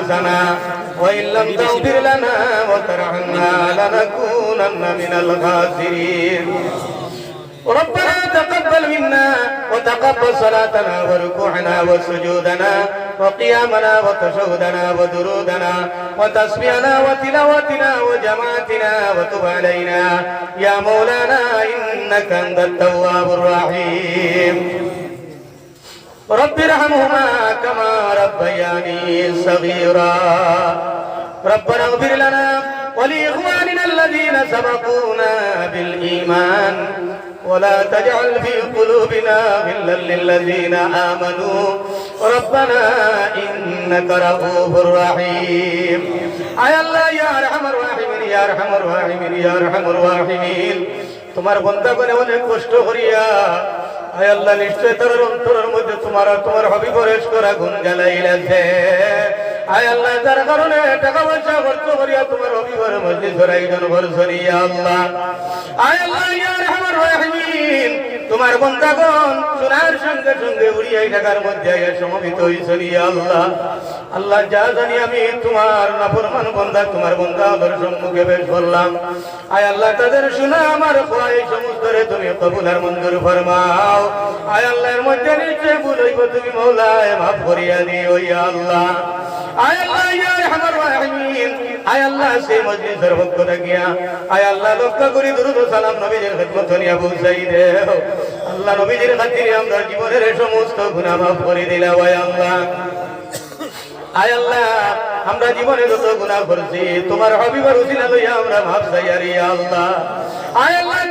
أنفسنا وإن لم تغفر لنا وترحمنا لنكونن من الخاسرين ربنا تقبل منا وتقبل صلاتنا وركوعنا وسجودنا وقيامنا وتشهدنا ودرودنا وتسبيحنا وتلاوتنا وجماعتنا وتب علينا يا مولانا إنك أنت التواب الرحيم رب ارحمهما كما ربياني صغيرا ربنا اغفر لنا ولإخواننا الذين سبقونا بالإيمان ولا تجعل في قلوبنا غلا للذين آمنوا ربنا إنك رؤوف رحيم আয় আল্লাহ ইয়া আরহামার রাহিমিন ইয়া আরহামার রাহিমিন ইয়া আরহামার রাহিমিন তোমার বন্দা করে অনেক কষ্ট করিয়া আয় আল্লাহ নিশ্চয় তার অন্তরের মধ্যে তোমার তোমার হবি পরেশ করা গুণ জ্বালাইলাছে। আয় আল্লাহ, যার কারণে টাকা পয়সা খরচ করিয়া তোমার হবি মসজিদ ধরাই জন ভরসন ইয়া আল্লাহ। আয় আল্লাহ ইয়ার হামার রাহিমিন। তোমার বন্দাগণ সোনার সঙ্গে সঙ্গে উড়িয়াই ঢাকার মধ্যে সমবেত হইছেন আল্লাহ। আল্লাহ যা জানি আমি তোমার নাফরমান বন্দা তোমার বন্দা ওদের সম্মুখে বেশ করলাম। আয় আল্লাহ, তাদের শোনা আমার খোয়া এই সমস্ত রে তুমি কবুল আর মঞ্জুর ফরমাও। আয় আল্লাহর মধ্যে নিশ্চয় ভুল তুমি মৌলায়, মাফ করিয়া দিও আল্লাহ। আয় আল্লাহ, ইয়া রহমান রাহিমিন। আয় আল্লাহ, সেই মজলিসের পক্ষ থাকিয়া আয় আল্লাহ লক্ষ্য করি, দুরুদ সালাম নবীজির খিদমত নিয়া পৌঁছাই দেও আল্লাহ নবীজির খাতিরে আমরা জীবনের সমস্ত গুনাহ মাফ করে দিলাম, আয় আল্লাহ। আয় আল্লাহ, আমরা জীবনে যত গুনাহ করছি, তোমার হবিবার উসিলা লইয়া আমরা মাফ চাই, আর আল্লাহ। আয় আল্লাহ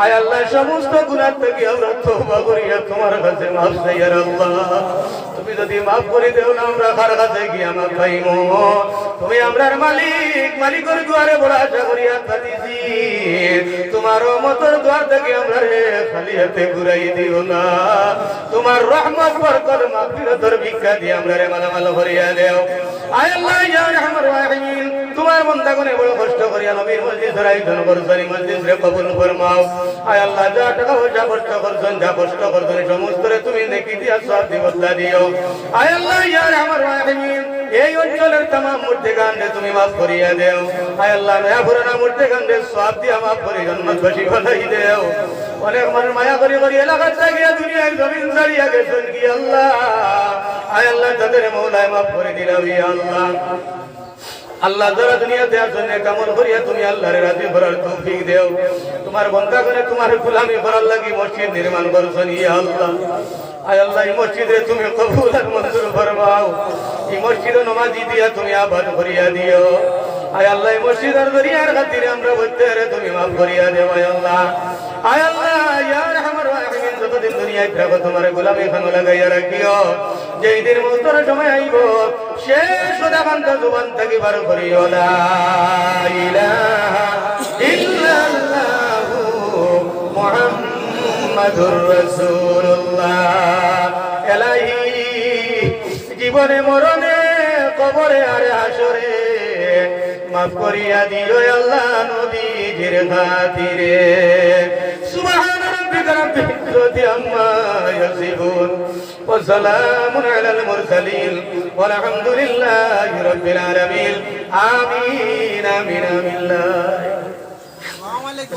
আয় আল্লাহ, সমস্ত গুনাহ থেকে আমরা করিয়া তোমার কাছে মাফ আল্লাহ। তুমি যদি মাফ করে দেও না, আমরা কার কাছে গিয়ে আমার পাইমো তুমি আমরার মালিক, মালিকের দুয়ারে বড় আশা থাকিছি তোমার মতর দুয়ার থেকে আমরা রে খালি হাতে ঘুরাই দিও না। তোমার রহমত, বরকত, মাগফিরাতের ভিক্ষা দিয়ে আমরা রে মালামাল ভরিয়া দেও। আয় আল্লাহ, ইয়া বন্দা কোনে বড় কষ্ট করিয়া নবীর মসজিদ ধরাই জন করছনি মসজিদ রে কবুল ফরমাও। আয় আল্লাহ, যা টাকা পয়সা খরচ করছেন, যা কষ্ট করছেন সমস্ত রে তুমি নেকি দিয়া সব দিবতা দিও। আয় আল্লাহ ইয়া রহমান রাহিম এই অঞ্চলের তাম মূর্তি তুমি মাফ করিয়া দেও। আয় আল্লাহ নয়া পুরানা মূর্তি সব দিয়া মাফ করি জন্মত বসি দেও। অনেক মানুষ মায়া করি করি এলাকার থাকিয়া দুনিয়ায় জমিন ছাড়িয়া গেছেন কি আল্লাহ? আয় আল্লাহ তাদের মৌলায় মাফ করে দিলাম ইয়া আল্লাহ। আল্লাহ যারা দুনিয়াতে আছেন কামল করিয়া তুমি আল্লাহর রাজি ভরার তৌফিক দেও। তোমার বন্ধা করে তোমার গুলামি করার লাগি মসজিদ নির্মাণ করছেন ইয়া আল্লাহ। আয় আল্লাহ, এই মসজিদে তুমি কবুল আর মঞ্জুর ফরমাও। এই মসজিদে নমাজি দিয়া তুমি আবাদ করিয়া দিও। আয় আল্লাহ, এই মসজিদের দরিয়ার খাতিরে আমরা বলতে তুমি মাফ করিয়া দেও, আয় আল্লাহ। আয় আল্লাহ ইয়া রহমান রাহিমিন যতদিন দুনিয়ায় থাকো তোমার গোলামি খানো লাগাইয়া রাখিও। যেই দিন মৌতর সময় আইব শেষ দাবান্ত জুবান থেকে বার করিও ইল্লাল্লাহু মুহাম্মাদুর এলাহি জীবনে মরণে, কবরে আর হাসরে মাফ করিয়া দিও আল্লাহ নবীজির খাতিরে। সুবহান بضرب العزة عما يصفون وسلام على المرسلين والحمد لله رب العالمين آمين آمين آمين الله السلام عليكم